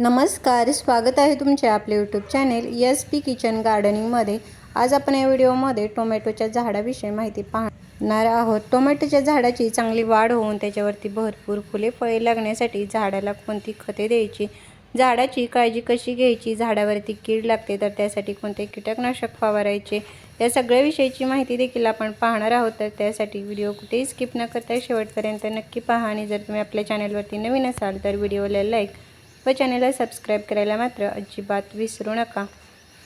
नमस्कार स्वागत आहे तुमचे आपले YouTube channel S P kitchen गार्डनिंगमध्ये आज आपण या व्हिडिओमध्ये टोमॅटोच्या झाडाविषयी माहिती पाहणार आहोत. टोमॅटोच्या झाडाची चांगली वाढ होऊन त्याच्यावरती भरपूर फुले फळे लागण्यासाठी झाडाला कोणती खते द्यायची? झाडाची काळजी कशी घ्यायची? झाडावरती कीड लागते तर त्यासाठी कोणते कीटकनाशक फवारायचे? या सगळ्या विषयीची माहिती देखील आपण पाहणार आहोत. तर त्यासाठी व्हिडिओ कुठेही स्किप न करता शेवटपर्यंत नक्की पहा. आणि जर तुम्ही आपल्या चॅनलवरती नवीन असाल तर व्हिडिओला लाईक व चॅनलला सबस्क्राईब करायला मात्र अजिबात विसरू नका.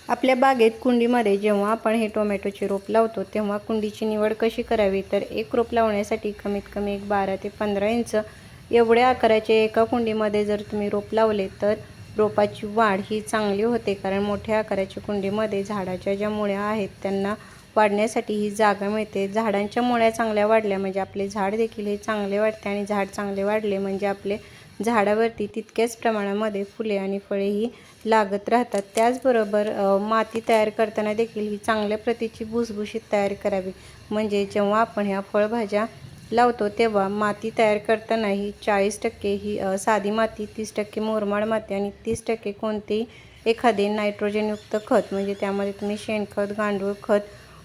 आपल्या बागेत कुंडीमध्ये जेव्हा आपण हे टोमॅटोचे रोप लावतो तेव्हा कुंडीची निवड कशी करावी? तर एक रोप लावण्यासाठी कमीत कमी एक बारा ते पंधरा इंच एवढ्या आकाराचे एका कुंडीमध्ये जर तुम्ही रोप लावले तर रोपाची वाढ ही चांगली होते. कारण मोठ्या आकाराच्या कुंडीमध्ये झाडाच्या ज्या मुळ्या आहेत त्यांना वाढण्यासाठी ही जागा मिळते. झाडांच्या मुळ्या चांगल्या वाढल्या म्हणजे आपले झाड देखील हे चांगले वाढते आणि झाड चांगले वाढले म्हणजे आपले झाडावरती तितक्याच प्रमाणामध्ये फुले आणि फळेही लागत राहतात. त्याचबरोबर माती तयार करताना देखील ही चांगल्या प्रतीची भुसभुशीत तयार करावी. म्हणजे जेव्हा आपण ह्या फळभाज्या लावतो तेव्हा माती तयार करताना ही चाळीस टक्के ही साधी माती तीस टक्के मुरमाड माती आणि तीस टक्के कोणतेही एखादे नायट्रोजनयुक्त खत म्हणजे त्यामध्ये तुम्ही शेणखत गांडूळ खत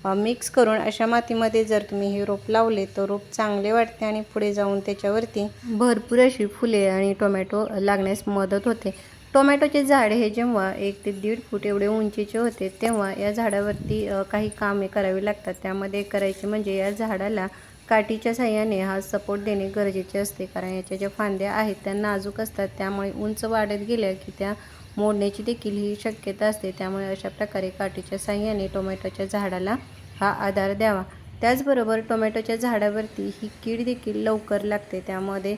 मिक्स करून अशा मातीमध्ये जर तुम्ही हे रोप लावले तर रोप चांगले वाढते आणि पुढे जाऊन त्याच्यावरती भरपूर अशी फुले आणि टोमॅटो लागण्यास मदत होते. टोमॅटोचे झाड हे जेव्हा एक ते दीड फूट एवढे उंचीचे होते तेव्हा या झाडावरती काही कामे करावी लागतात. त्यामध्ये करायचे म्हणजे या झाडाला काठीच्या साह्याने हा सपोर्ट देणे गरजेचे असते. कारण याच्या ज्या फांद्या आहेत त्या नाजूक असतात. त्यामुळे उंच वाढत गेल्या की त्या मोडण्याची देखील ही शक्यता असते. त्यामुळे अशा प्रकारे काठीच्या साह्याने टोमॅटोच्या झाडाला हा आधार द्यावा. त्याचबरोबर टोमॅटोच्या झाडावरती ही कीड देखील लवकर लागते. त्यामध्ये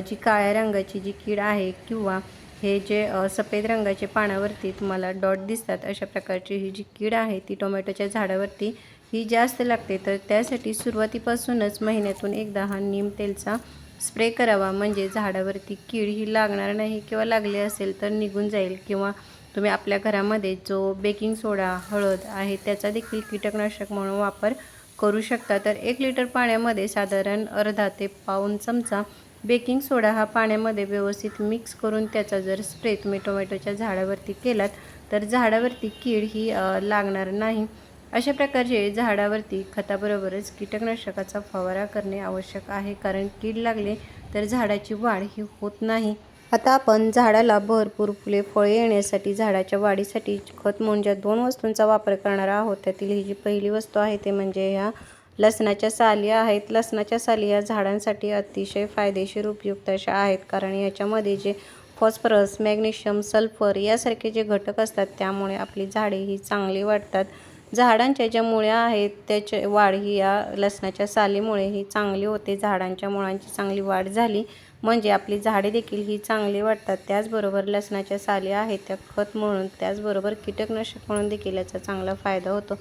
जी काळ्या रंगाची जी कीड आहे किंवा हे जे सफेद रंगाचे पानावरती तुम्हाला डॉट दिसतात अशा प्रकारची ही जी कीड आहे ती टोमॅटोच्या झाडावरती ही जास्त लागते. तर त्यासाठी सुरुवातीपासूनच महिन्यातून एकदा हा नीम तेलचा स्प्रे करावा. म्हणजे झाडावरती कीड ही लागणार नाही किंवा लागली असेल तर निघून जाईल. किंवा तुम्ही आपल्या घरामध्ये जो बेकिंग सोडा हळद आहे त्याचा देखील कीटकनाशक म्हणून वापर करू शकता. तर एक लिटर पाण्यामध्ये साधारण अर्धा ते पाऊण चमचा बेकिंग सोडा हा पाण्यामध्ये व्यवस्थित मिक्स करून त्याचा जर स्प्रे तुम्ही टोमॅटोच्या झाडावरती केलात तर झाडावरती कीड ही लागणार नाही. अशा प्रकारचे झाडावरती खताबरोबरच कीटकनाशकाचा फवारा करणे आवश्यक आहे. कारण कीड लागले तर झाडाची वाढ ही होत नाही. आता आपण झाडाला भरपूर फुले फळे येण्यासाठी झाडाच्या वाढीसाठी खत म्हणजे दोन वस्तूंचा वापर करणार आहोत. त्यातील ही जी पहिली वस्तू आहे ते म्हणजे ह्या लसणाच्या साली आहेत. लसणाच्या साली या झाडांसाठी अतिशय फायदेशीर उपयुक्त अशा आहेत. कारण याच्यामध्ये जे फॉस्फरस मॅग्नेशियम सल्फर यासारखे जे घटक असतात त्यामुळे आपली झाडे ही चांगली वाढतात. झाडांच्या ज्या मुळ्या आहेत त्याच्या वाढ ही या लसणाच्या सालीमुळे ही चांगली होते. झाडांच्या मुळांची चांगली वाढ झाली म्हणजे आपली झाडे देखील ही चांगली वाढतात. त्याचबरोबर लसणाच्या साली आहेत त्या खत म्हणून त्याचबरोबर कीटकनाशक म्हणून देखील याचा चांगला फायदा होतो.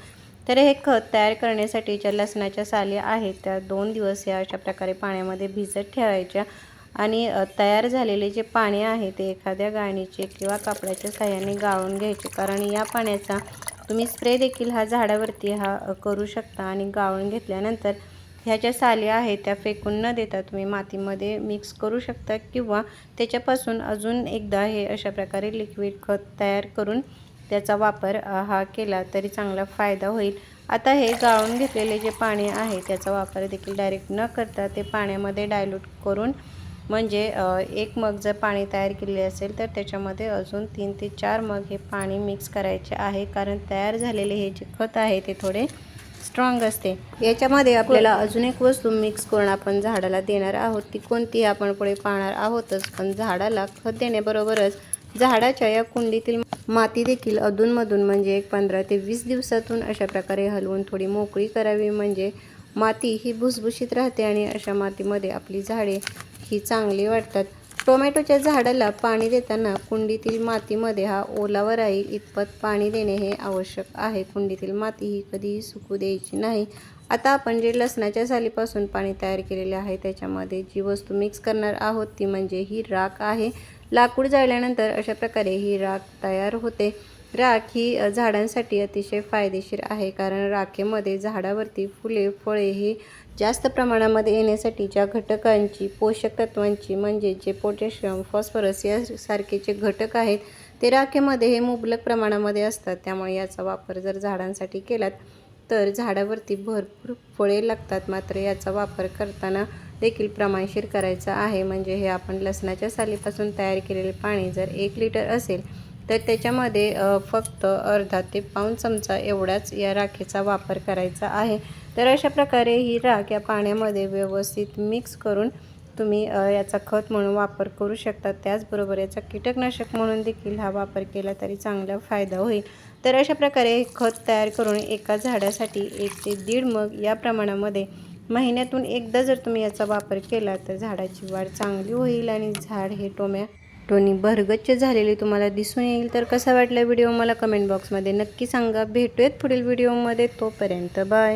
तर हे खत तयार करण्यासाठी ज्या लसणाच्या साली आहेत त्या दोन दिवस या अशा प्रकारे पाण्यामध्ये भिजत ठेवायच्या आणि तयार झालेले जे पाणी आहे ते एखाद्या गाळणीचे किंवा कापडाच्या साह्याने गाळून घ्यायचे. कारण या पाण्याचा तुम्ही स्प्रे देखील हा झाडावरती हा करू शकता आणि गाळून घेतल्यानंतर ह्या ज्या साली आहेत त्या फेकून न देता तुम्ही मातीमध्ये मिक्स करू शकता किंवा त्याच्यापासून अजून एकदा हे अशा प्रकारे लिक्विड खत तयार करून त्याचा वापर हा केला तरी चांगला फायदा होईल. आता हे गाळून घेतलेले जे पाणी आहे त्याचा वापर देखील डायरेक्ट न करता ते पाण्यामध्ये डायल्यूट करून म्हणजे एक मग जर पाणी तयार केले असेल तर त्याच्यामध्ये अजून तीन ते चार मग हे पाणी मिक्स करायचे आहे. कारण तयार झालेले हे जे खत आहे ते थोडे स्ट्रॉंग असते. याच्यामध्ये आपल्याला अजून एक वस्तू मिक्स करून आपण झाडाला देणार आहोत. ती कोणती आपण पुढे पाहणार आहोतच. पण झाडाला खत देण्याबरोबरच झाडाच्या या कुंडीतील माती देखील अधूनमधून म्हणजे एक पंधरा ते वीस दिवसातून अशा प्रकारे हलवून थोडी मोकळी करावी. म्हणजे माती ही भुसभुशीत राहते आणि अशा मातीमध्ये आपली झाडे ही चांगली वाटतात टोमॅटोच्या झाडाला पाणी देताना कुंडीतील मातीमध्ये हा ओलावा राहील इतपत पाणी देणे हे आवश्यक आहे. कुंडीतील माती ही कधीही सुकू द्यायची नाही. आता आपण जे लसणाच्या सालीपासून पाणी तयार केलेले आहे त्याच्यामध्ये जी वस्तू मिक्स करणार आहोत ती म्हणजे ही राख आहे. लाकूड जाळल्यानंतर अशा प्रकारे ही राख तयार होते. राख ही झाडांसाठी अतिशय फायदेशीर आहे. कारण राखेमध्ये झाडावरती फुले फळे ही जास्त प्रमाणामध्ये येण्यासाठी ज्या घटकांची पोषक तत्वांची म्हणजे जे पोटॅशियम फॉस्फरस यासारखे जे घटक आहेत ते राखेमध्ये हे मुबलक प्रमाणामध्ये असतात. त्यामुळे याचा वापर जर झाडांसाठी केलात तर झाडावरती भरपूर फळे लागतात. मात्र याचा वापर करताना देखील प्रमाणशीर करायचा आहे. म्हणजे हे आपण लसणाच्या सालीपासून तयार केलेले पाणी जर एक लिटर असेल तर त्याच्यामध्ये फक्त अर्धा ते पाऊण चमचा एवढाच या राखेचा वापर करायचा आहे. तर अशा प्रकारे ही राख या पाण्यामध्ये व्यवस्थित मिक्स करून तुम्ही याचा खत म्हणून वापर करू शकता. त्याचबरोबर याचा कीटकनाशक म्हणून देखील हा वापर केला तरी चांगला फायदा होईल. तर अशा प्रकारे खत तयार करून एका झाडासाठी एक ते दीड मग या प्रमाणामध्ये महिन्यातून एकदा जर तुम्ही याचा वापर केला तर झाडाची वाढ चांगली होईल आणि झाड हे टोम्या टोनी भरगच्च झालेली तुम्हाला दिसून येईल. तर कसा वाटला व्हिडिओ? मला कमेंट बॉक्समध्ये नक्की सांगा. भेटूयात पुढील व्हिडिओमध्ये. तोपर्यंत बाय.